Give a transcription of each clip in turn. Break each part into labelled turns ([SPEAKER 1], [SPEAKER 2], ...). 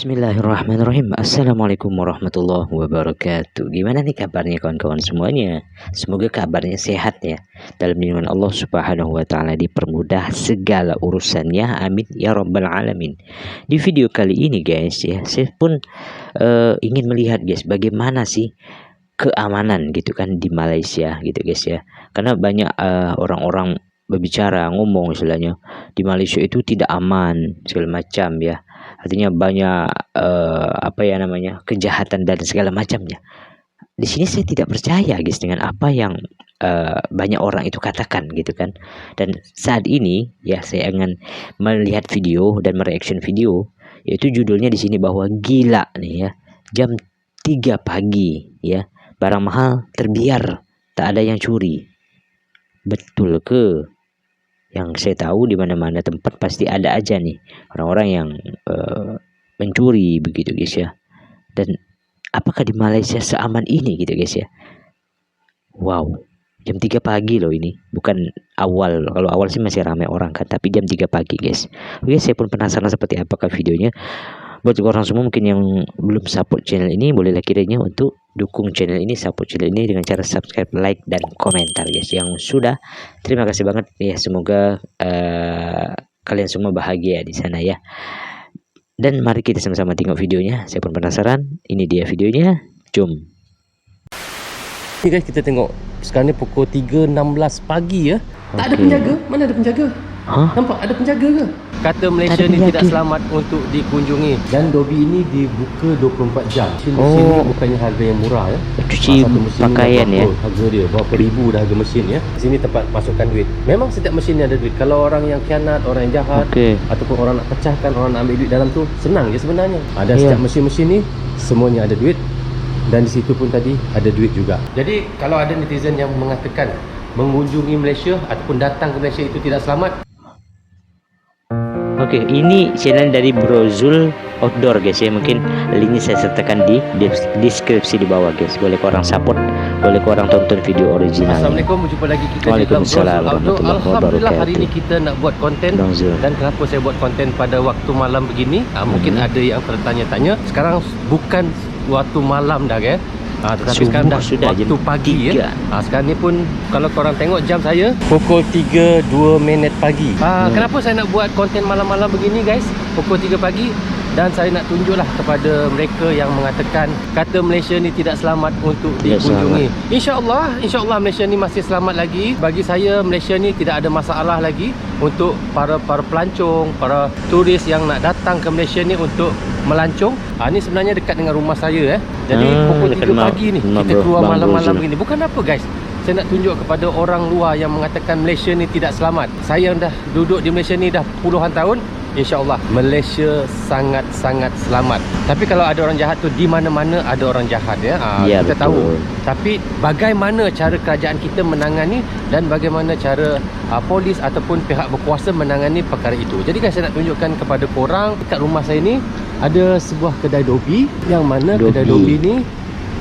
[SPEAKER 1] Bismillahirrahmanirrahim. Assalamualaikum warahmatullahi wabarakatuh. Gimana nih kabarnya kawan-kawan semuanya? Semoga kabarnya sehat ya. Dalam lindungan Allah subhanahu wa ta'ala Dipermudah segala urusannya. Amin. Ya rabbal alamin. Di video kali ini guys ya Saya pun uh, ingin melihat guys Bagaimana sih keamanan gitu kan di Malaysia gitu guys ya. Karena banyak uh, orang-orang berbicara ngomong istilahnya di Malaysia itu tidak aman segala macam ya artinya banyak uh, apa ya namanya kejahatan dan segala macamnya. Di sini saya tidak percaya guys dengan apa yang uh, banyak orang itu katakan gitu kan. Dan saat ini ya saya ingin melihat video dan mereaction video yaitu judulnya di sini bahwa gila nih ya. Jam 3 pagi ya. Barang mahal terbiar tak ada yang curi. Betul ke yang saya tahu di mana-mana tempat pasti ada aja nih orang-orang yang uh, mencuri begitu guys ya. Dan apakah di Malaysia seaman ini gitu guys ya? Wow jam 3 pagi loh ini. Bukan awal kalau awal sih masih ramai orang kan tapi jam 3 pagi guys. Oke saya pun penasaran seperti apakah videonya buat orang semua mungkin yang belum support channel ini bolehlah kiranya untuk dukung channel ini support channel ini dengan cara subscribe like dan komentar guys. Yang sudah terima kasih banget. Ya semoga uh, kalian semua bahagia di sana ya. Dan mari kita sama-sama tengok videonya. Saya pun penasaran. Ini dia videonya. Jom.
[SPEAKER 2] Ini guys kita tengok. Sekarang ni pukul 3.16 pagi ya.
[SPEAKER 3] Tak ada penjaga? Mana ada penjaga
[SPEAKER 1] Huh?
[SPEAKER 3] Nampak ada penjaga ke?
[SPEAKER 2] Kata Malaysia ni tidak selamat untuk dikunjungi Dan Dobi ini dibuka 24 jam Mesin,
[SPEAKER 1] Oh.
[SPEAKER 2] mesin ni bukannya harga yang murah ya
[SPEAKER 1] cuci
[SPEAKER 2] Ah, satu mesin ni
[SPEAKER 1] pakaian ya
[SPEAKER 2] Harga dia berapa ribu dah harga mesin ya Sini tempat masukkan duit Memang setiap mesin ni ada duit Kalau orang yang khianat, orang yang jahat
[SPEAKER 1] Okey.
[SPEAKER 2] Ataupun orang nak pecahkan, orang nak ambil duit dalam tu Senang je sebenarnya Ada
[SPEAKER 1] Ya.
[SPEAKER 2] setiap mesin-mesin ni Semuanya ada duit dan di situ pun tadi ada duit juga. Jadi kalau ada netizen yang mengatakan mengunjungi Malaysia ataupun datang ke Malaysia itu tidak selamat,
[SPEAKER 1] Okey, ini channel dari Brozul Outdoor guys ya. Mungkin linknya saya sertakan di des- deskripsi di bawah guys. Boleh korang support, boleh korang tonton video original.
[SPEAKER 2] Assalamualaikum berjumpa lagi kita di
[SPEAKER 1] Waalaikumsalam
[SPEAKER 2] Browser Outdoor. Alhamdulillah hari ini kita nak buat konten dan kenapa saya buat konten pada waktu malam begini? Ah, mungkin
[SPEAKER 1] Mhm.
[SPEAKER 2] ada yang tertanya-tanya. Sekarang bukan waktu malam dah kan? Ah, tetapi
[SPEAKER 1] Subuh
[SPEAKER 2] sekarang dah
[SPEAKER 1] sudah,
[SPEAKER 2] waktu pagi
[SPEAKER 1] tiga.
[SPEAKER 2] ya. Ah, sekarang ni pun kalau korang tengok jam saya pukul 3.2 minit pagi. Ah,
[SPEAKER 1] Hmm.
[SPEAKER 2] kenapa saya nak buat konten malam-malam begini guys? Pukul 3 pagi dan saya nak tunjuklah kepada mereka yang mengatakan kata Malaysia ni tidak selamat untuk dikunjungi. InsyaAllah, insyaAllah Malaysia ni masih selamat lagi. Bagi saya Malaysia ni tidak ada masalah lagi untuk para para pelancong, para turis yang nak datang ke Malaysia ni untuk melancong. Ha, ni sebenarnya dekat dengan rumah saya eh. Jadi
[SPEAKER 1] Ah,
[SPEAKER 2] pukul
[SPEAKER 1] dekat
[SPEAKER 2] 3
[SPEAKER 1] rumah-
[SPEAKER 2] pagi ni kita keluar malam-malam begini. Bukan apa guys. Saya nak tunjuk kepada orang luar yang mengatakan Malaysia ni tidak selamat. Saya yang dah duduk di Malaysia ni dah puluhan tahun. InsyaAllah Malaysia sangat-sangat selamat. Tapi kalau ada orang jahat tu di mana-mana ada orang jahat ya. Ha,
[SPEAKER 1] Ya,
[SPEAKER 2] kita
[SPEAKER 1] betul.
[SPEAKER 2] tahu. Tapi bagaimana cara kerajaan kita menangani dan bagaimana cara uh, polis ataupun pihak berkuasa menangani perkara itu. Jadi guys saya nak tunjukkan kepada korang dekat rumah saya ni ada sebuah kedai dobi yang mana
[SPEAKER 1] Dobi.
[SPEAKER 2] kedai dobi ni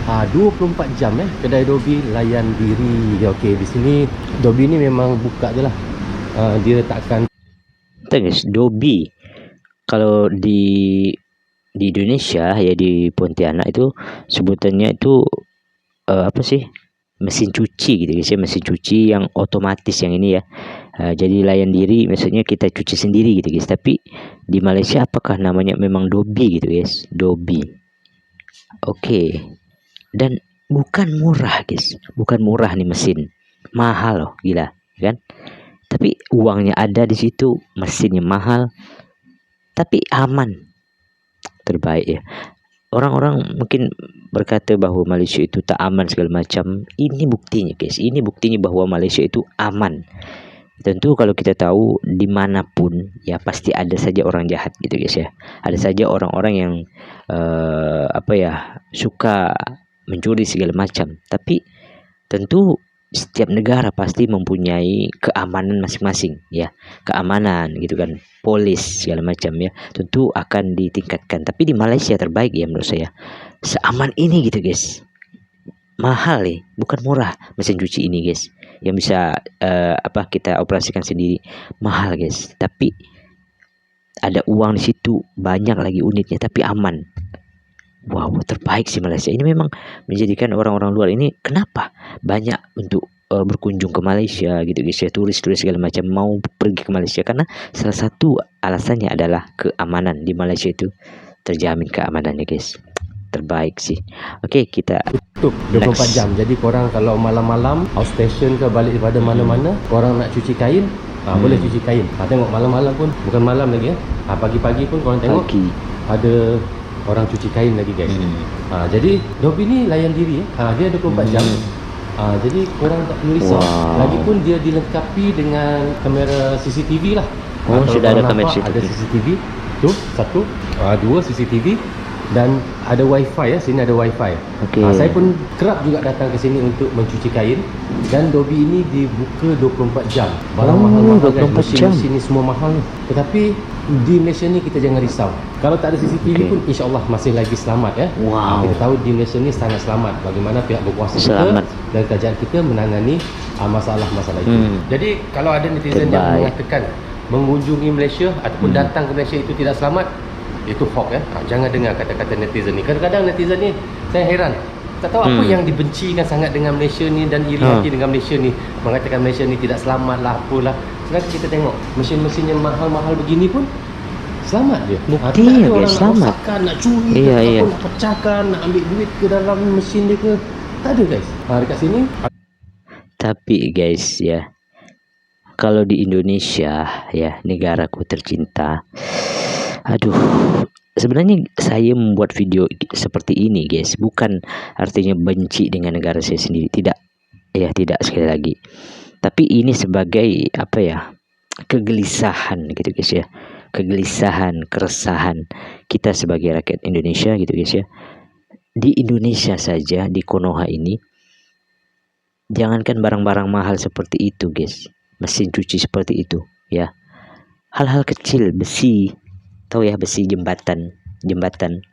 [SPEAKER 2] Ha, 24 jam eh kedai Dobi layan diri. Okey di sini Dobi ni memang buka je lah. Ha, dia letakkan
[SPEAKER 1] Tahu guys, Dobi kalau di di Indonesia ya di Pontianak itu sebutannya itu uh, apa sih? mesin cuci gitu guys ya, mesin cuci yang otomatis yang ini ya. Uh, jadi layan diri maksudnya kita cuci sendiri gitu guys. Tapi di Malaysia apakah namanya memang Dobi gitu guys? Dobi. Oke. Dan bukan murah guys. Bukan murah nih mesin. Mahal loh, gila, kan? Tapi uangnya ada di situ, mesinnya mahal, tapi aman. Terbaik ya. Orang-orang mungkin berkata bahwa Malaysia itu tak aman segala macam. Ini buktinya guys. Ini buktinya bahwa Malaysia itu aman. Tentu kalau kita tahu dimanapun ya pasti ada saja orang jahat gitu guys ya. Ada saja orang-orang yang eh, apa ya suka mencuri segala macam. Tapi tentu setiap negara pasti mempunyai keamanan masing-masing ya. Keamanan gitu kan. Polis segala macam ya. Tentu akan ditingkatkan. Tapi di Malaysia terbaik ya menurut saya. Seaman ini gitu guys. Mahal nih bukan murah mesin cuci ini guys. Yang bisa eh, apa kita operasikan sendiri. Mahal guys. Tapi ada uang di situ. Banyak lagi unitnya tapi aman wow terbaik sih Malaysia. Ini memang menjadikan orang-orang luar ini kenapa banyak untuk uh, berkunjung ke Malaysia gitu guys ya turis-turis segala macam mau pergi ke Malaysia? Karena salah satu alasannya adalah keamanan di Malaysia itu terjamin keamanannya guys. Terbaik sih. Oke kita
[SPEAKER 2] tutup 24
[SPEAKER 1] Next.
[SPEAKER 2] jam. Jadi korang kalau malam-malam outstation ke balik daripada mana-mana korang nak cuci kain ha,
[SPEAKER 1] Hmm.
[SPEAKER 2] boleh cuci kain. Ha, tengok malam-malam pun bukan malam lagi ya ha, pagi-pagi pun korang tengok
[SPEAKER 1] pagi.
[SPEAKER 2] ada orang cuci kain lagi guys
[SPEAKER 1] Hmm.
[SPEAKER 2] ha, jadi Dobi ni layan diri ya. ha, dia 24 jam ha, jadi korang tak perlu risau
[SPEAKER 1] Wow.
[SPEAKER 2] lagipun dia dilengkapi dengan kamera CCTV lah
[SPEAKER 1] Oh,
[SPEAKER 2] kalau
[SPEAKER 1] sudah ada kamera
[SPEAKER 2] nampak, ada
[SPEAKER 1] CCTV.
[SPEAKER 2] CCTV tu satu ha, dua CCTV dan ada wifi ya sini ada wifi
[SPEAKER 1] Okey.
[SPEAKER 2] Ah, saya pun kerap juga datang ke sini untuk mencuci kain dan Dobi ini dibuka 24 jam. Barang
[SPEAKER 1] Oh,
[SPEAKER 2] mahal-mahal guys.
[SPEAKER 1] 24 jam.
[SPEAKER 2] Mesin-mesin ni semua mahal ni. Tetapi di Malaysia ni kita jangan risau. Kalau tak ada CCTV
[SPEAKER 1] Okey.
[SPEAKER 2] pun insya-Allah masih lagi selamat ya.
[SPEAKER 1] Wow.
[SPEAKER 2] Ah, Kita tahu di Malaysia ni sangat selamat bagaimana pihak berkuasa
[SPEAKER 1] Selamat.
[SPEAKER 2] kita dan kerajaan kita menangani ah, masalah-masalah itu.
[SPEAKER 1] Hmm.
[SPEAKER 2] Jadi kalau ada netizen yang
[SPEAKER 1] Terbaik.
[SPEAKER 2] mengatakan mengunjungi Malaysia ataupun
[SPEAKER 1] Hmm.
[SPEAKER 2] datang ke Malaysia itu tidak selamat, itu hoax ya. Ha, jangan dengar kata-kata netizen ni. Kadang-kadang netizen ni saya heran. Tak tahu apa
[SPEAKER 1] Hmm.
[SPEAKER 2] yang dibencikan sangat dengan Malaysia ni dan iri
[SPEAKER 1] Ha.
[SPEAKER 2] hati dengan Malaysia ni. Mengatakan Malaysia ni tidak selamat lah apalah. Sedangkan kita tengok mesin-mesin yang mahal-mahal begini pun selamat dia.
[SPEAKER 1] Bukti ya, guys,
[SPEAKER 2] orang
[SPEAKER 1] selamat.
[SPEAKER 2] Nak rosakkan, nak curi
[SPEAKER 1] Iya,
[SPEAKER 2] ke,
[SPEAKER 1] iya.
[SPEAKER 2] nak pecahkan, nak ambil duit ke dalam mesin dia ke. Tak ada guys. Ha, dekat sini
[SPEAKER 1] Tapi guys ya, kalau di Indonesia ya negaraku tercinta, aduh, sebenarnya saya membuat video seperti ini guys, bukan artinya benci dengan negara saya sendiri, tidak, ya tidak sekali lagi. Tapi ini sebagai apa ya kegelisahan gitu guys ya, kegelisahan, keresahan kita sebagai rakyat Indonesia gitu guys ya. Di Indonesia saja di Konoha ini jangankan barang-barang mahal seperti itu guys. Mesin cuci seperti itu ya. Hal-hal kecil besi tahu ya besi jembatan jembatan.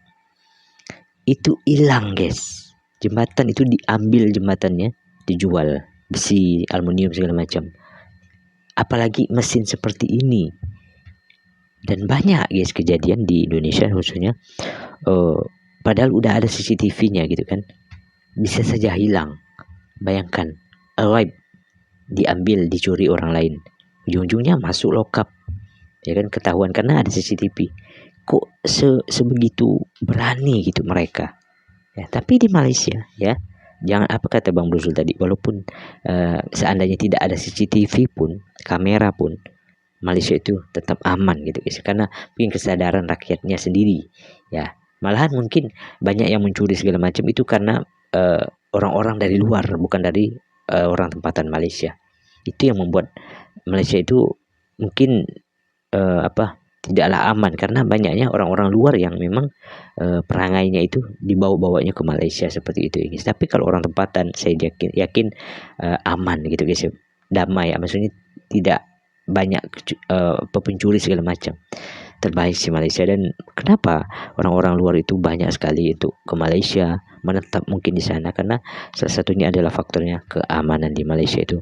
[SPEAKER 1] Itu hilang guys. Jembatan itu diambil jembatannya dijual besi aluminium segala macam apalagi mesin seperti ini dan banyak guys kejadian di Indonesia khususnya eh, padahal udah ada CCTV-nya gitu kan bisa saja hilang Bayangkan, arrive diambil, dicuri orang lain. Ujung-ujungnya masuk lokap. Ya kan ketahuan karena ada CCTV. Kok se sebegitu berani gitu mereka. Ya, tapi di Malaysia ya, jangan apa kata Bang Brusul tadi, walaupun eh, seandainya tidak ada CCTV pun, kamera pun Malaysia itu tetap aman gitu guys. Karena mungkin kesadaran rakyatnya sendiri ya. Malahan mungkin banyak yang mencuri segala macam itu karena eh, orang-orang dari luar bukan dari eh, orang tempatan Malaysia. Itu yang membuat Malaysia itu mungkin eh, apa tidaklah aman karena banyaknya orang-orang luar yang memang eh, perangainya itu dibawa-bawanya ke Malaysia seperti itu guys tapi kalau orang tempatan saya yakin yakin eh, aman gitu guys damai maksudnya tidak banyak kecu- eh, pencuri segala macam. Terbaik sih Malaysia. Dan kenapa orang-orang luar itu banyak sekali untuk ke Malaysia menetap mungkin di sana? Karena salah satunya adalah faktornya keamanan di Malaysia itu.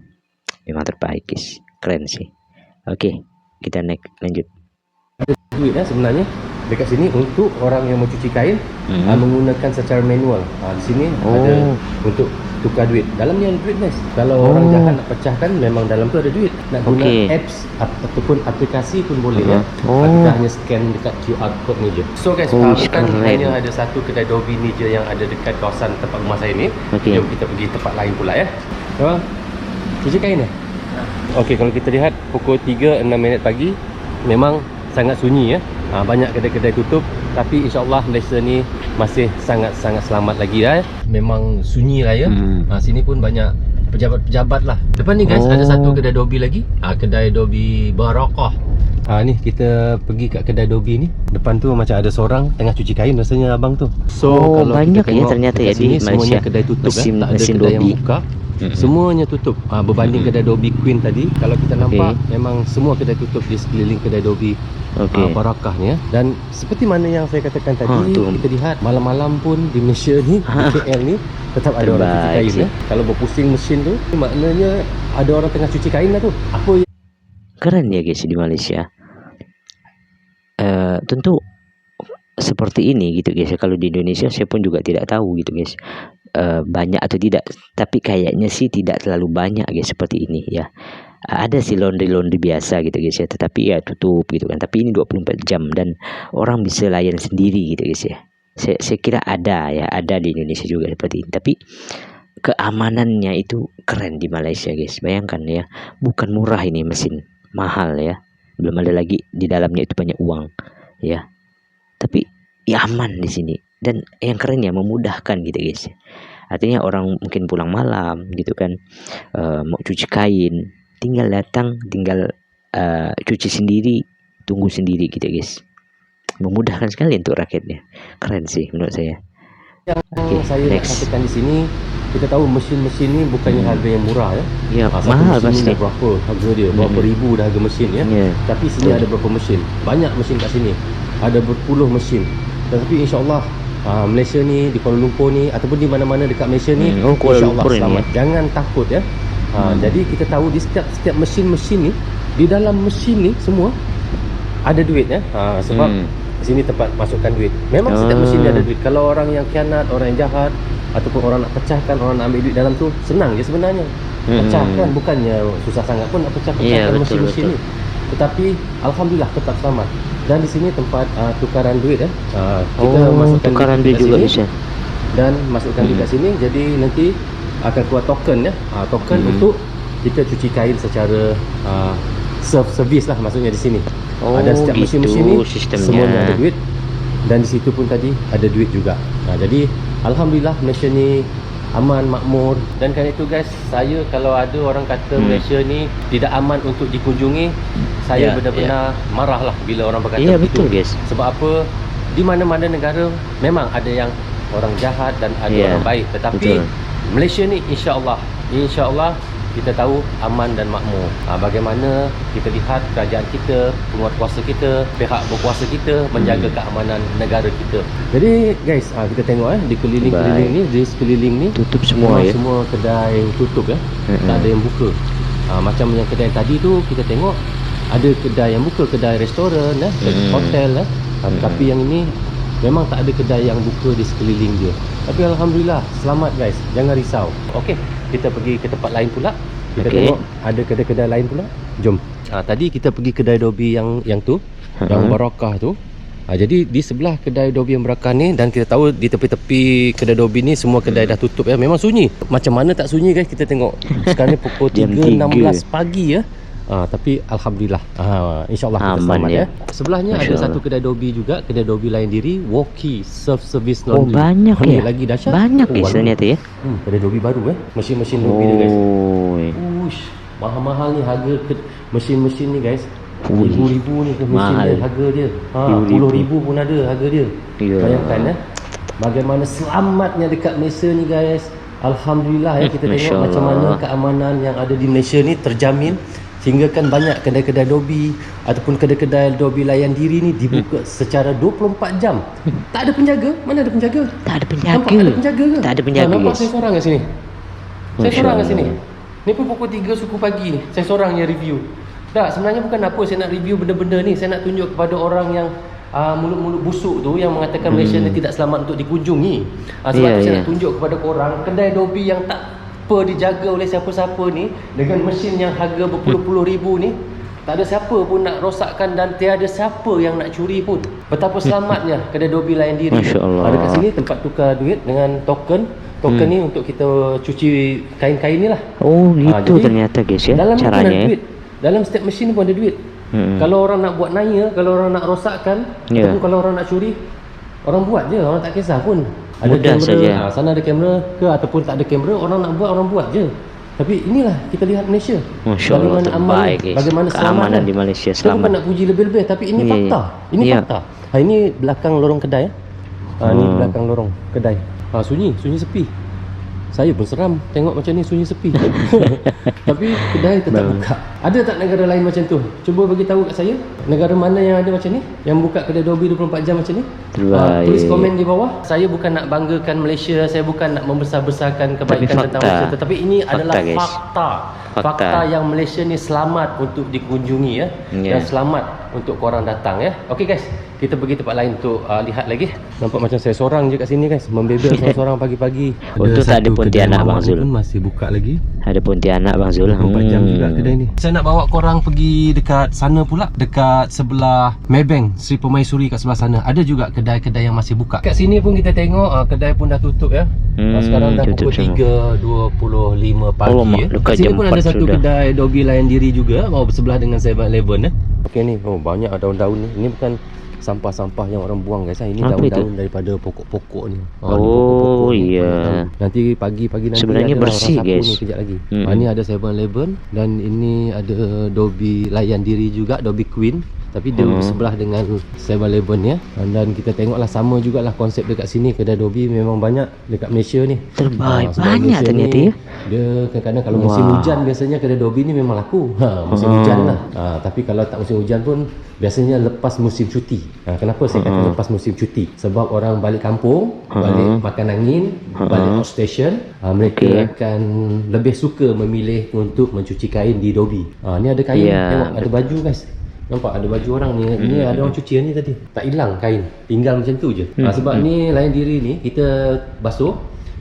[SPEAKER 1] Memang terbaik guys. Keren sih. Oke kita naik lanjut
[SPEAKER 2] duit ya sebenarnya dekat sini untuk orang yang mau cuci kain
[SPEAKER 1] Mhm.
[SPEAKER 2] uh, menggunakan secara manual. Uh, di sini
[SPEAKER 1] Oh.
[SPEAKER 2] ada untuk tukar duit. Dalam ni ada duit guys. Kalau
[SPEAKER 1] Oh.
[SPEAKER 2] orang jahat nak pecahkan memang dalam tu ada duit. Nak guna
[SPEAKER 1] Okey.
[SPEAKER 2] apps ap- ataupun aplikasi pun boleh
[SPEAKER 1] Mhm.
[SPEAKER 2] ya.
[SPEAKER 1] Oh.
[SPEAKER 2] Uh, kita hanya scan dekat QR code ni je. So guys,
[SPEAKER 1] Oh,
[SPEAKER 2] uh, bukan
[SPEAKER 1] keren.
[SPEAKER 2] hanya ada satu kedai Dobi ni je yang ada dekat kawasan tempat rumah saya ni.
[SPEAKER 1] Okey.
[SPEAKER 2] Jom kita pergi tempat lain pula ya. Memang cuci kain ya? Okey, kalau kita lihat pukul 3.06 minit pagi memang sangat sunyi ya. Ha, banyak kedai-kedai tutup tapi insya-Allah Malaysia ni masih sangat-sangat selamat lagi ya. Memang sunyi lah ya.
[SPEAKER 1] Hmm.
[SPEAKER 2] Ha, sini pun banyak pejabat-pejabat lah. Depan ni guys
[SPEAKER 1] Oh.
[SPEAKER 2] ada satu kedai Dobi lagi. Ha, kedai Dobi Barakah. Ha, ni kita pergi kat kedai Dobi ni. Depan tu macam ada seorang tengah cuci kain rasanya abang tu. So
[SPEAKER 1] Oh,
[SPEAKER 2] kalau
[SPEAKER 1] banyak
[SPEAKER 2] kita
[SPEAKER 1] ya
[SPEAKER 2] tengok
[SPEAKER 1] ternyata
[SPEAKER 2] dekat
[SPEAKER 1] ya di
[SPEAKER 2] sini
[SPEAKER 1] Malaysia.
[SPEAKER 2] semuanya kedai tutup
[SPEAKER 1] Mesin-
[SPEAKER 2] ya. Tak ada
[SPEAKER 1] mesin
[SPEAKER 2] kedai yang
[SPEAKER 1] Dobi.
[SPEAKER 2] buka. Semuanya tutup ha, Berbanding
[SPEAKER 1] Mm-mm.
[SPEAKER 2] kedai Dobi Queen tadi Kalau kita nampak Memang semua kedai tutup Di sekeliling kedai Dobi
[SPEAKER 1] Okey.
[SPEAKER 2] uh, Barakah ni ya. Dan seperti mana yang saya katakan tadi
[SPEAKER 1] Ha, tu.
[SPEAKER 2] Kita lihat malam-malam pun Di Malaysia ni Di. KL ni Tetap ada orang cuci
[SPEAKER 1] Terbaik
[SPEAKER 2] kain ya. Kalau berpusing mesin tu Maknanya Ada orang tengah cuci kain lah tu Apa
[SPEAKER 1] keren ya guys di Malaysia uh, tentu seperti ini gitu guys. Kalau di Indonesia saya pun juga tidak tahu gitu guys. Uh, banyak atau tidak. Tapi kayaknya sih tidak terlalu banyak guys seperti ini ya. Ada sih laundry laundry biasa gitu guys ya. Tetapi ya tutup gitu kan. Tapi ini 24 jam dan orang bisa layan sendiri gitu guys ya. Saya, saya kira ada ya. Ada di Indonesia juga seperti ini. Tapi keamanannya itu keren di Malaysia guys. Bayangkan ya. Bukan murah ini mesin. Mahal ya. Belum ada lagi di dalamnya itu banyak uang ya. Tapi ya aman di sini dan yang keren ya memudahkan gitu guys artinya orang mungkin pulang malam gitu kan uh, mau cuci kain tinggal datang tinggal uh, cuci sendiri tunggu sendiri gitu guys memudahkan sekali untuk rakyatnya keren sih menurut saya
[SPEAKER 2] yang
[SPEAKER 1] okay,
[SPEAKER 2] saya
[SPEAKER 1] next.
[SPEAKER 2] katakan di sini kita tahu mesin-mesin ni bukannya
[SPEAKER 1] Hmm.
[SPEAKER 2] harga yang murah ya
[SPEAKER 1] ya
[SPEAKER 2] Ah,
[SPEAKER 1] mahal pasti
[SPEAKER 2] dah berapa harga dia berapa
[SPEAKER 1] Hmm.
[SPEAKER 2] ribu dah harga mesin ya
[SPEAKER 1] ya
[SPEAKER 2] Tapi sini
[SPEAKER 1] Betul.
[SPEAKER 2] ada berapa mesin? Banyak mesin kat sini. Ada berpuluh mesin. Tetapi insya-Allah uh, Malaysia ni di Kuala Lumpur ni ataupun di mana-mana dekat Malaysia ni
[SPEAKER 1] Hmm, oh, Kuala
[SPEAKER 2] insya-Allah
[SPEAKER 1] Lumpur
[SPEAKER 2] selamat. Jangan takut ya. Uh,
[SPEAKER 1] Hmm.
[SPEAKER 2] jadi kita tahu di setiap setiap mesin-mesin ni di dalam mesin ni semua ada duit ya. Uh, sebab
[SPEAKER 1] Hmm.
[SPEAKER 2] sini tempat masukkan duit. Memang setiap mesin dia ada duit. Kalau orang yang khianat, orang yang jahat ataupun orang nak pecahkan, orang nak ambil duit dalam tu senang je sebenarnya.
[SPEAKER 1] Hmm.
[SPEAKER 2] Pecahkan bukannya susah sangat pun nak pecah-pecahkan
[SPEAKER 1] betul,
[SPEAKER 2] mesin-mesin
[SPEAKER 1] betul.
[SPEAKER 2] ni. Tetapi alhamdulillah tetap selamat. Dan di sini tempat uh, tukaran duit eh. Uh, kita
[SPEAKER 1] oh
[SPEAKER 2] masukkan
[SPEAKER 1] tukaran duit juga
[SPEAKER 2] sini
[SPEAKER 1] bisa
[SPEAKER 2] dan masukkan
[SPEAKER 1] Hmm.
[SPEAKER 2] kat sini jadi nanti akan keluar token ya. Uh, token
[SPEAKER 1] Hmm.
[SPEAKER 2] untuk kita cuci kain secara uh, self service lah maksudnya di sini.
[SPEAKER 1] Oh,
[SPEAKER 2] ada setiap
[SPEAKER 1] gitu
[SPEAKER 2] mesin-mesin ni
[SPEAKER 1] sistemnya.
[SPEAKER 2] semuanya ada duit dan di situ pun tadi ada duit juga. Nah, jadi alhamdulillah Malaysia ni aman makmur dan kerana itu guys saya kalau ada orang kata
[SPEAKER 1] Hmm.
[SPEAKER 2] Malaysia ni tidak aman untuk dikunjungi saya
[SPEAKER 1] Ya,
[SPEAKER 2] benar-benar marah lah bila orang berkata
[SPEAKER 1] Ya,
[SPEAKER 2] begitu
[SPEAKER 1] betul, guys.
[SPEAKER 2] sebab apa di mana-mana negara memang ada yang orang jahat dan ada
[SPEAKER 1] Ya,
[SPEAKER 2] orang baik tetapi
[SPEAKER 1] betul.
[SPEAKER 2] Malaysia ni insya-Allah insya-Allah kita tahu aman dan makmur. Ha, bagaimana kita lihat kerajaan kita, penguatkuasa kita, pihak berkuasa kita menjaga
[SPEAKER 1] Hmm.
[SPEAKER 2] keamanan negara kita. Jadi guys, ha, kita tengok eh di keliling-keliling ni, di sekeliling ni
[SPEAKER 1] tutup semua ya
[SPEAKER 2] semua kedai tutup ya.
[SPEAKER 1] Mm-mm.
[SPEAKER 2] Tak ada yang buka. Ha, macam yang kedai tadi tu kita tengok ada kedai yang buka, kedai restoran eh,
[SPEAKER 1] Mm-mm.
[SPEAKER 2] hotel eh. Ha,
[SPEAKER 1] Mm-mm.
[SPEAKER 2] Tapi yang ini memang tak ada kedai yang buka di sekeliling dia. Tapi alhamdulillah selamat guys. Jangan risau. Okey, kita pergi ke tempat lain pula. Kita
[SPEAKER 1] Okey.
[SPEAKER 2] tengok ada kedai-kedai lain pula. Jom. Ha, tadi kita pergi kedai Dobi yang yang tu, yang
[SPEAKER 1] Ha-ha.
[SPEAKER 2] Barakah tu. Ha, jadi di sebelah kedai Dobi yang Barakah ni dan kita tahu di tepi-tepi kedai Dobi ni semua kedai dah tutup ya. Memang sunyi. Macam mana tak sunyi guys kita tengok. Sekarang ni pukul
[SPEAKER 1] Jam
[SPEAKER 2] 3.16 pagi ya. Ah, tapi alhamdulillah. Ah, insyaallah kita
[SPEAKER 1] Aman
[SPEAKER 2] selamat ya.
[SPEAKER 1] ya.
[SPEAKER 2] Sebelahnya
[SPEAKER 1] Masya
[SPEAKER 2] ada
[SPEAKER 1] Allah.
[SPEAKER 2] satu kedai Dobi juga, kedai Dobi lain diri, Walkie Self Service
[SPEAKER 1] oh
[SPEAKER 2] Laundry.
[SPEAKER 1] banyak
[SPEAKER 2] Ni
[SPEAKER 1] ya
[SPEAKER 2] lagi dahsyat.
[SPEAKER 1] banyak
[SPEAKER 2] Oh, baru.
[SPEAKER 1] ternyata ya
[SPEAKER 2] Hmm, kedai Dobi baru eh. Mesin-mesin Dobi dia guys.
[SPEAKER 1] oh
[SPEAKER 2] Ush, mahal-mahal ni harga ke, mesin-mesin ni guys. Ribu-ribu ni ke mesin
[SPEAKER 1] mahal.
[SPEAKER 2] dia harga dia. Ha, puluh ribu pun ada harga dia.
[SPEAKER 1] Ya.
[SPEAKER 2] Bayangkan eh. Bagaimana selamatnya dekat Malaysia ni guys. Alhamdulillah ya kita
[SPEAKER 1] Masya
[SPEAKER 2] tengok macam mana
[SPEAKER 1] Allah.
[SPEAKER 2] keamanan yang ada di Malaysia ni terjamin sehingga kan banyak kedai-kedai Dobi ataupun kedai-kedai Dobi layan diri ni dibuka
[SPEAKER 1] Hmm.
[SPEAKER 2] secara 24 jam.
[SPEAKER 3] Tak ada penjaga? Mana ada penjaga?
[SPEAKER 1] tak ada
[SPEAKER 3] Nampak
[SPEAKER 1] penjaga
[SPEAKER 3] ada penjaga ke?
[SPEAKER 1] tak ada penjaga
[SPEAKER 2] nampak
[SPEAKER 1] guys
[SPEAKER 2] saya seorang kat sini. Saya seorang kat sini. Ni pun pukul 3 suku pagi ni. Saya seorang yang review. Tak, sebenarnya bukan apa saya nak review benda-benda ni. Saya nak tunjuk kepada orang yang uh, mulut-mulut busuk tu yang mengatakan
[SPEAKER 1] Hmm.
[SPEAKER 2] Malaysia ni tidak selamat untuk dikunjungi. Uh, sebab
[SPEAKER 1] Ya,
[SPEAKER 2] tu saya
[SPEAKER 1] ya.
[SPEAKER 2] nak tunjuk kepada korang kedai Dobi yang tak apa dijaga oleh siapa-siapa ni dengan mesin yang harga berpuluh-puluh ribu ni tak ada siapa pun nak rosakkan dan tiada siapa yang nak curi pun. Betapa selamatnya kedai Dobi lain diri.
[SPEAKER 1] Masya Allah.
[SPEAKER 2] Ada kat sini tempat tukar duit dengan token. Token
[SPEAKER 1] Hmm.
[SPEAKER 2] ni untuk kita cuci kain-kain ni lah.
[SPEAKER 1] oh gitu
[SPEAKER 2] jadi,
[SPEAKER 1] ternyata guys ya
[SPEAKER 2] Dalam pun ada
[SPEAKER 1] caranya ya
[SPEAKER 2] duit. Dalam setiap mesin pun ada duit.
[SPEAKER 1] Hmm.
[SPEAKER 2] Kalau orang nak buat naya, kalau orang nak rosakkan,
[SPEAKER 1] Ya.
[SPEAKER 2] ataupun kalau orang nak curi, orang buat je, orang tak kisah pun. Ada
[SPEAKER 1] Mudah
[SPEAKER 2] kamera,
[SPEAKER 1] saja.
[SPEAKER 2] Ha, sana ada kamera ke ataupun tak ada kamera, orang nak buat, orang buat je. Tapi inilah kita lihat Malaysia.
[SPEAKER 1] Masya Allah,
[SPEAKER 2] bagaimana aman,
[SPEAKER 1] terbaik, guys.
[SPEAKER 2] bagaimana
[SPEAKER 1] Keamanan
[SPEAKER 2] selamat.
[SPEAKER 1] di Malaysia,
[SPEAKER 2] Kita
[SPEAKER 1] selamat.
[SPEAKER 2] bukan nak puji lebih-lebih, tapi ini
[SPEAKER 1] Ya,
[SPEAKER 2] fakta. Ini
[SPEAKER 1] Ya.
[SPEAKER 2] fakta. Ha, ini belakang lorong kedai. Ha, Ini
[SPEAKER 1] Hmm.
[SPEAKER 2] belakang lorong kedai. Ha, sunyi, sunyi sepi. Saya pun seram tengok macam ni sunyi sepi. Tapi kedai tetap buka. Ada tak negara lain macam tu? Cuba bagi tahu kat saya, negara mana yang ada macam ni? Yang buka kedai Dobi 24 jam macam ni?
[SPEAKER 1] Terbaik.
[SPEAKER 2] Ah, tulis komen di bawah. Saya bukan nak banggakan Malaysia, saya bukan nak membesar-besarkan kebaikan tentang Malaysia, tetapi ini
[SPEAKER 1] Fakta,
[SPEAKER 2] adalah
[SPEAKER 1] guys.
[SPEAKER 2] fakta.
[SPEAKER 1] Fakta.
[SPEAKER 2] Fakta yang Malaysia ni selamat untuk dikunjungi ya.
[SPEAKER 1] Ya.
[SPEAKER 2] Dan selamat untuk korang datang ya. Okey guys, kita pergi tempat lain untuk uh, lihat lagi. Nampak macam saya seorang je kat sini guys, membebel seorang-seorang pagi-pagi.
[SPEAKER 1] Tu tak ada Pontianak, Bang Zul.
[SPEAKER 2] Masih buka lagi.
[SPEAKER 1] Ada Pontianak Bang Zul.
[SPEAKER 2] 24 jam juga kedai ni. Saya nak bawa korang pergi dekat sana pula, dekat sebelah Maybank Sri Permaisuri kat sebelah sana. Ada juga kedai-kedai yang masih buka. Kat sini pun kita tengok uh, kedai pun dah tutup ya.
[SPEAKER 1] Hmm,
[SPEAKER 2] sekarang dah pukul 3.25 pagi
[SPEAKER 1] Oh, mak,
[SPEAKER 2] ya.
[SPEAKER 1] dekat
[SPEAKER 2] Kat sini pun ada
[SPEAKER 1] 4
[SPEAKER 2] satu
[SPEAKER 1] sudah.
[SPEAKER 2] kedai Dobby layan diri juga mau sebelah dengan 7-Eleven ya. Okey ni, oh banyak daun-daun ni. Ini bukan sampah-sampah yang orang buang guys. ah. Ini daun-daun daripada pokok-pokok ni. Ah, ni
[SPEAKER 1] Oh,
[SPEAKER 2] pokok-pokok ni.
[SPEAKER 1] iya.
[SPEAKER 2] Nanti pagi-pagi nanti
[SPEAKER 1] Sebenarnya bersih, guys.
[SPEAKER 2] ni kejap lagi.
[SPEAKER 1] Mm-mm.
[SPEAKER 2] Ah, ni ada 7-Eleven dan ini ada Dobby layan diri juga, Dobby Queen. Tapi dia
[SPEAKER 1] Hmm.
[SPEAKER 2] sebelah dengan 7-Eleven ya. Dan kita tengoklah sama jugalah konsep dekat sini kedai Dobby memang banyak dekat Malaysia ni.
[SPEAKER 1] Terbaik.
[SPEAKER 2] Sebab
[SPEAKER 1] Banyak ternyata ya.
[SPEAKER 2] Dia kadang-kadang kalau musim
[SPEAKER 1] Wah.
[SPEAKER 2] hujan biasanya kedai Dobby ni memang laku. Ha, musim
[SPEAKER 1] Hmm.
[SPEAKER 2] hujan lah. Ha, tapi kalau tak musim hujan pun biasanya lepas musim cuti. Ha, kenapa saya kata
[SPEAKER 1] Hmm.
[SPEAKER 2] lepas musim cuti? Sebab orang balik kampung, balik makan angin, balik outstation, ha, mereka
[SPEAKER 1] Hmm. Okey.
[SPEAKER 2] akan lebih suka memilih untuk mencuci kain di Dobby. Ha, ni ada kain,
[SPEAKER 1] Ya.
[SPEAKER 2] tengok ada baju guys. Nampak ada baju orang ni. Ni
[SPEAKER 1] Hmm.
[SPEAKER 2] ada orang cuci ni tadi. Tak hilang kain. Tinggal macam tu je. Ha, sebab ni lain diri ni kita basuh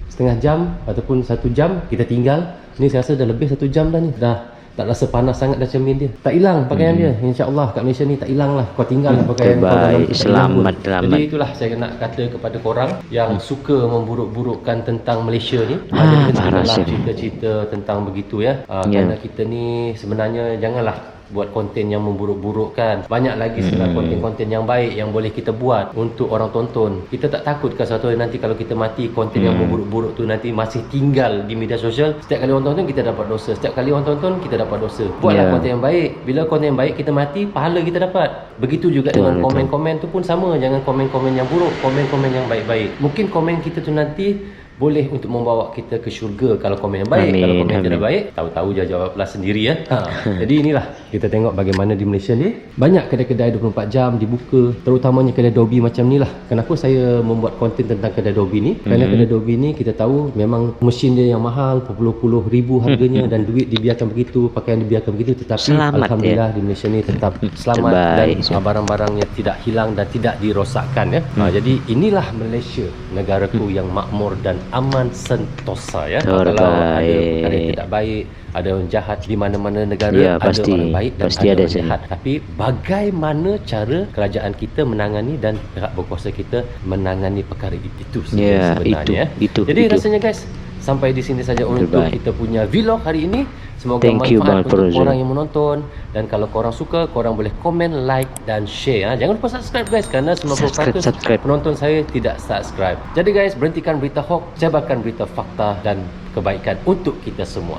[SPEAKER 2] setengah jam ataupun satu jam kita tinggal. Ni saya rasa dah lebih satu jam dah ni. Dah tak rasa panas sangat dah cermin dia. Tak hilang pakaian dia. InsyaAllah kat Malaysia ni tak hilang lah. Kau tinggal lah pakaian kau dalam
[SPEAKER 1] Terbaik.
[SPEAKER 2] hilang
[SPEAKER 1] Selamat,
[SPEAKER 2] pun.
[SPEAKER 1] selamat.
[SPEAKER 2] Jadi itulah saya nak kata kepada korang yang suka memburuk-burukkan tentang Malaysia ni.
[SPEAKER 1] Ah,
[SPEAKER 2] Ah,
[SPEAKER 1] parah
[SPEAKER 2] lah cerita-cerita tentang begitu ya. Ah,
[SPEAKER 1] Ya.
[SPEAKER 2] Kerana kita ni sebenarnya janganlah buat konten yang memburuk-burukkan. Banyak lagi sebenarnya konten-konten yang baik yang boleh kita buat untuk orang tonton. Kita tak takut ke suatu hari nanti kalau kita mati konten yang memburuk-buruk tu nanti masih tinggal di media sosial. Setiap kali orang tonton kita dapat dosa. Setiap kali orang tonton kita dapat dosa. Buatlah
[SPEAKER 1] Ya.
[SPEAKER 2] konten yang baik. Bila konten yang baik kita mati, pahala kita dapat. Begitu juga
[SPEAKER 1] Betul,
[SPEAKER 2] dengan
[SPEAKER 1] betul.
[SPEAKER 2] komen-komen tu pun sama. Jangan komen-komen yang buruk, komen-komen yang baik-baik. Mungkin komen kita tu nanti boleh untuk membawa kita ke syurga kalau komen yang baik
[SPEAKER 1] Amin,
[SPEAKER 2] kalau komen
[SPEAKER 1] amin.
[SPEAKER 2] tidak baik tahu-tahu je jawablah sendiri ya ha. jadi inilah kita tengok bagaimana di Malaysia ni banyak kedai-kedai 24 jam dibuka terutamanya kedai Dobby macam ni lah kenapa saya membuat konten tentang kedai Dobby ni kerana
[SPEAKER 1] Mhm.
[SPEAKER 2] kedai Dobby ni kita tahu memang mesin dia yang mahal berpuluh-puluh ribu harganya dan duit dibiarkan begitu pakaian dibiarkan begitu tetapi
[SPEAKER 1] Mhm. Selamat, ya.
[SPEAKER 2] Alhamdulillah di Malaysia ni tetap selamat
[SPEAKER 1] Terbaik.
[SPEAKER 2] dan uh, barang-barangnya tidak hilang dan tidak dirosakkan ya. Uh, jadi inilah Malaysia, negaraku yang makmur dan aman sentosa ya. Kalau ada
[SPEAKER 1] Terbaik.
[SPEAKER 2] perkara yang tidak baik, ada orang jahat di mana-mana negara,
[SPEAKER 1] Ya,
[SPEAKER 2] ada
[SPEAKER 1] pasti.
[SPEAKER 2] orang baik dan
[SPEAKER 1] Pasti
[SPEAKER 2] ada,
[SPEAKER 1] ada
[SPEAKER 2] orang jahat. Tapi bagaimana cara kerajaan kita menangani dan pihak berkuasa kita menangani perkara itu saja
[SPEAKER 1] Ya,
[SPEAKER 2] sebenarnya.
[SPEAKER 1] itu, itu,
[SPEAKER 2] Jadi
[SPEAKER 1] itu.
[SPEAKER 2] rasanya guys, sampai di sini saja untuk
[SPEAKER 1] Terbaik.
[SPEAKER 2] kita punya vlog hari ini. Semoga
[SPEAKER 1] Thank you, Bang
[SPEAKER 2] manfaat untuk
[SPEAKER 1] Fauzul.
[SPEAKER 2] korang yang menonton dan kalau korang suka korang boleh komen like dan share ha. jangan lupa subscribe guys kerana 90%
[SPEAKER 1] Subscribe, subscribe.
[SPEAKER 2] penonton saya tidak subscribe jadi guys berhentikan berita hoax sebarkan berita fakta dan kebaikan untuk kita semua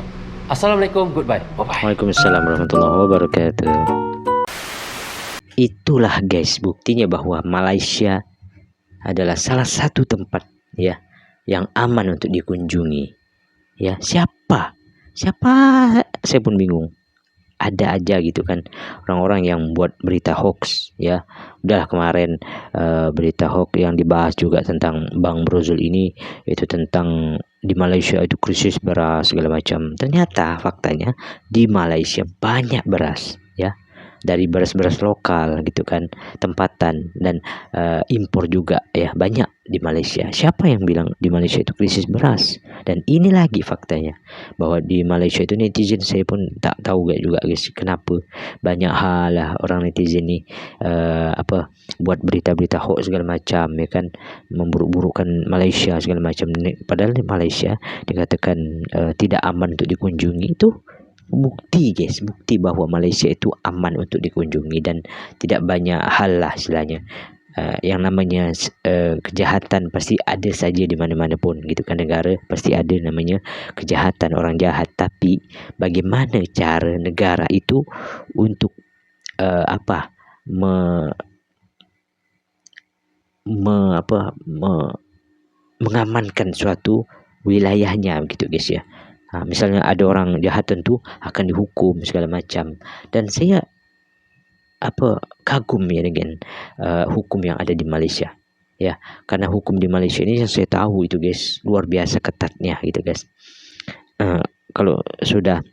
[SPEAKER 2] Assalamualaikum goodbye bye bye
[SPEAKER 1] Waalaikumsalam warahmatullahi wabarakatuh. Itulah guys buktinya bahwa Malaysia adalah salah satu tempat ya yang aman untuk dikunjungi. Ya, siapa? Siapa? Saya pun bingung. Ada aja gitu kan orang-orang yang buat berita hoax ya. Udahlah kemarin eh, berita hoax yang dibahas juga tentang Bang Brozul ini itu tentang di Malaysia itu krisis beras segala macam. Ternyata faktanya di Malaysia banyak beras ya dari beras-beras lokal gitu kan tempatan dan eh, impor juga ya banyak di Malaysia. Siapa yang bilang di Malaysia itu krisis beras? Dan ini lagi faktanya bahwa di Malaysia itu netizen saya pun tak tahu juga guys kenapa banyak hal lah orang netizen ni eh, apa buat berita-berita hoax segala macam ya kan memburuk-burukkan Malaysia segala macam. Padahal di Malaysia dikatakan eh, tidak aman untuk dikunjungi itu bukti guys. Bukti bahawa Malaysia itu aman untuk dikunjungi dan tidak banyak hal lah istilahnya. Uh, yang namanya uh, kejahatan pasti ada saja di mana-mana pun. Gitu kan negara pasti ada namanya kejahatan orang jahat. Tapi bagaimana cara negara itu untuk uh, apa me, me apa me, mengamankan suatu wilayahnya gitu guys ya Ha, misalnya ada orang jahat tentu akan dihukum segala macam. Dan saya apa kagum ya dengan uh, hukum yang ada di Malaysia. Ya karena hukum di Malaysia ini yang saya tahu itu guys luar biasa ketatnya gitu guys. Uh, kalau sudah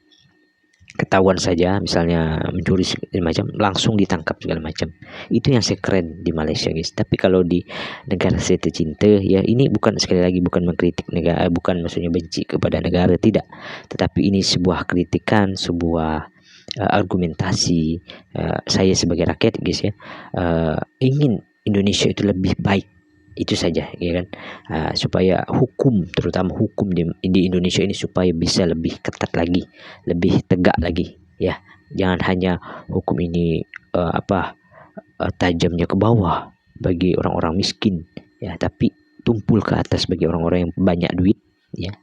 [SPEAKER 1] ketahuan saja misalnya mencuri segala macam langsung ditangkap segala macam. Itu yang saya keren di Malaysia guys. Tapi kalau di negara saya tercinta ya ini bukan sekali lagi bukan mengkritik negara eh, bukan maksudnya benci kepada negara tidak. Tetapi ini sebuah kritikan sebuah uh, argumentasi uh, saya sebagai rakyat guys ya uh, ingin Indonesia itu lebih baik itu saja ya kan? Uh, supaya hukum terutama hukum di, di Indonesia ini supaya bisa lebih ketat lagi lebih tegak lagi ya. Jangan hanya hukum ini uh, apa uh, tajamnya ke bawah bagi orang-orang miskin ya tapi tumpul ke atas bagi orang-orang yang banyak duit ya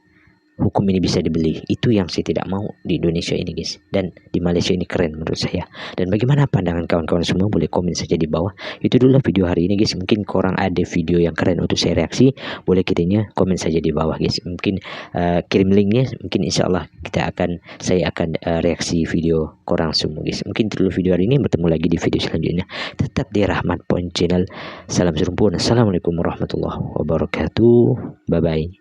[SPEAKER 1] hukum ini bisa dibeli. Itu yang saya tidak mau di Indonesia ini guys. Dan di Malaysia ini keren menurut saya. Dan bagaimana pandangan kawan-kawan semua boleh komen saja di bawah. Itu dulu video hari ini guys. Mungkin korang ada video yang keren untuk saya reaksi. Boleh kirimnya komen saja di bawah guys. Mungkin uh, kirim linknya. Mungkin insya Allah kita akan saya akan uh, reaksi video korang semua guys. Mungkin dulu video hari ini. Bertemu lagi di video selanjutnya. Tetap di Rahmat Point Channel. Salam serumpun. Assalamualaikum warahmatullahi wabarakatuh. Bye bye.